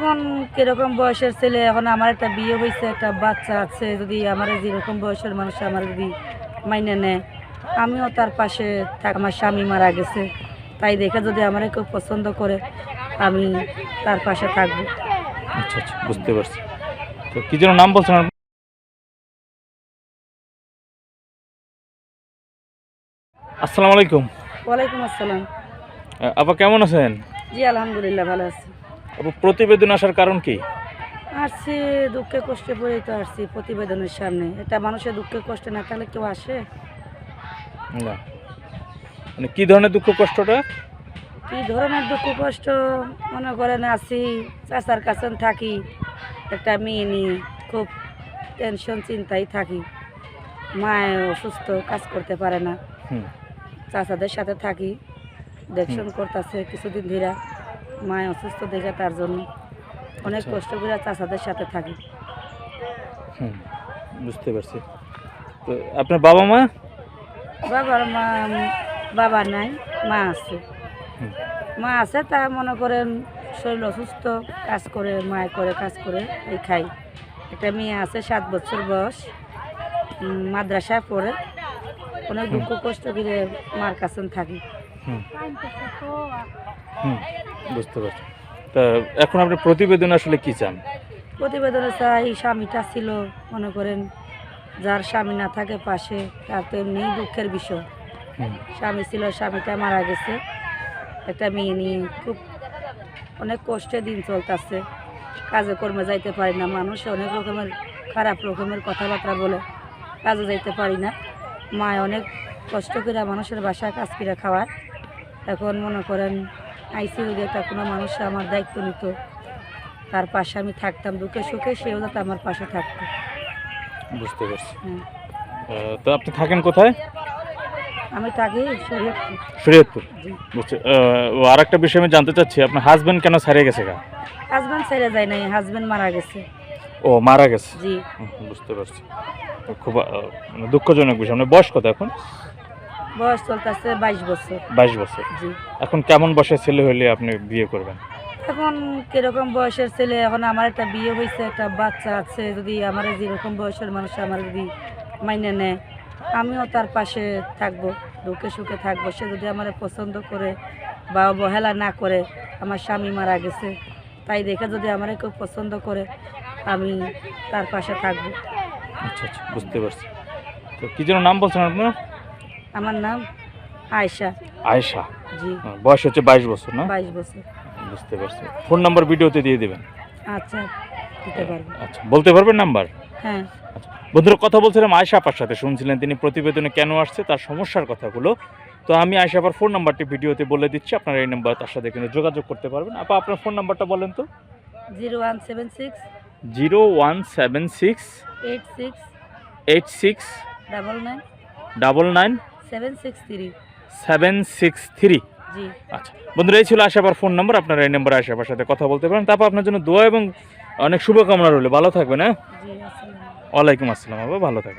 এখন কীরকম বয়সের ছেলে? এখন আমার একটা বিয়ে হয়েছে একটা বাচ্চা আছে যদি আমার যেরকম বয়সের মানুষ আমার যদি মাইনে নেয়। আমিও তার পাশে থাক আমার স্বামী মারা গেছে। তাই দেখে যদি আমার কেউ পছন্দ করে আমি তার পাশে থাকব। আচ্ছা আচ্ছা বুঝতে পারছি। তো কি যেন নাম বলছেন? আসসালামু আলাইকুম। ওয়ালাইকুম আসসালাম। আপা কেমন আছেন? জি আলহামদুলিল্লাহ ভালো আছি। প্রতিবেদন আসার কারণ কি? আসছি দুঃখে কষ্টে পড়েই তো আসছি প্রতিবেদনের সামনে। এটা মানুষের দুঃখে কষ্টে না থাকলে কেউ আসে? না। মানে কি ধরনের দুঃখ কষ্টটা? কি ধরনের দুঃখ কষ্ট? মনে করেন আছি চাচার কাছে থাকি একটা মেয়ে নিয়ে খুব টেনশন চিন্তায় থাকি। মায় অসুস্থ কাজ করতে পারে না। চাচাদের সাথে থাকি দেখশন করতেছে কিছুদিন ধরে মায় অসুস্থ দেখে তার জন্য অনেক আচ্ছা। কষ্ট করে চাচাদের সাথে থাকি। হুম বুঝতে পারছি। তো আপনার বাবা মা? বাবার মা বাবা নাই মা আছে। মা আছে তা মনে করেন শরীর অসুস্থ কাজ করে মায় করে কাজ করে এই খাই। একটা মেয়ে আছে সাত বছর বয়স মাদ্রাসায় পড়ে। অনেক দুঃখ কষ্ট করে মার কাছে থাকি। হুম। হুম। বুঝতে পারছি। তা এখন আপনি প্রতিবেদন আসলে কি চান? প্রতিবেদনে চাই স্বামীটা ছিল মনে করেন যার স্বামী না থাকে পাশে তার তো এমনি দুঃখের বিষয়। স্বামী ছিল স্বামীটা মারা গেছে। একটা মেয়ে নিয়ে খুব অনেক কষ্টে দিন চলতেছে। কাজে কর্মে যাইতে পারি না। মানুষ অনেক রকমের খারাপ রকমের কথাবার্তা বলে। কাজে যাইতে পারি না। মায় অনেক কষ্ট করে মানুষের বাসায় কাজ করে খাওয়ায়। এখন মনে করেন আইসি যদি একটা কোনো মানুষ আমার দায়িত্ব নিত। তার পাশে আমি থাকতাম দুঃখে সুখে সেও যাতে আমার পাশে থাকতো। বুঝতে পারছি। হ্যাঁ। তো আপনি থাকেন কোথায়? আমি থাকি শরীয়তপুর। বুঝছি। আর একটা বিষয় আমি জানতে চাচ্ছি আপনার হাজবেন্ড কেন ছাড়িয়ে গেছে গা? হাজব্যান্ড ছেড়ে যায় নাই হাজব্যান্ড মারা গেছে। ও মারা গেছে? জি। বুঝতে পারছি। তো খুব মানে দুঃখজনক বিষয়। আপনার বয়স কত এখন? বয়স চলতেছে বাইশ বছর। বাইশ বছর। জি। এখন কেমন বয়সের ছেলে হলে আপনি বিয়ে করবেন? এখন কীরকম বয়সের ছেলে? এখন আমার একটা বিয়ে হয়েছে একটা বাচ্চা আছে। যদি আমার যেরকম বয়সের মানুষ আমার যদি মাইনে নেয় আমিও তার পাশে থাকব দুঃখে সুখে থাকব। সে যদি আমার পছন্দ করে বা অবহেলা না করে আমার স্বামী মারা গেছে তাই দেখে যদি আমার কেউ পছন্দ করে আমি তার পাশে থাকব। আচ্ছা আচ্ছা বুঝতে পারছি। তো কি যেন নাম বলছেন আপনার আমার নাম আয়শা। আয়েশা? জি। হ্যাঁ, বয়স হচ্ছে বাইশ বছর না? বাইশ বছর। বুঝতে পারছি। ফোন নাম্বার ভিডিওতে দিয়ে দেবেন। আচ্ছা দিতে পারব। আচ্ছা বলতে পারবেন নাম্বার? হ্যাঁ। বন্ধুরা কথা বলছিলাম আয়সা আপার সাথে শুনছিলেন তিনি প্রতিবেদনে কেন আসছে তার সমস্যার কথাগুলো। তো আমি আয়সা আপার ফোন নাম্বারটি ভিডিওতে বলে দিচ্ছি আপনারা এই নাম্বার তার সাথে কিন্তু যোগাযোগ করতে পারবেন। আপা আপনার ফোন নাম্বারটা বলেন তো। Zero one seven six zero one seven six eight six eight six double nine double nine seven six three. Seven six three. জি। আচ্ছা বন্ধুরা এই ছিল আশাবার ফোন নাম্বার। আপনারা এই নাম্বারে আশাবার সাথে কথা বলতে পারেন। তারপর আপনার জন্য দোয়া এবং অনেক শুভকামনা রইল। ভালো থাকবেন হ্যাঁ? ওয়ালাইকুম আসসালাম বাবা ভালো থাকবেন।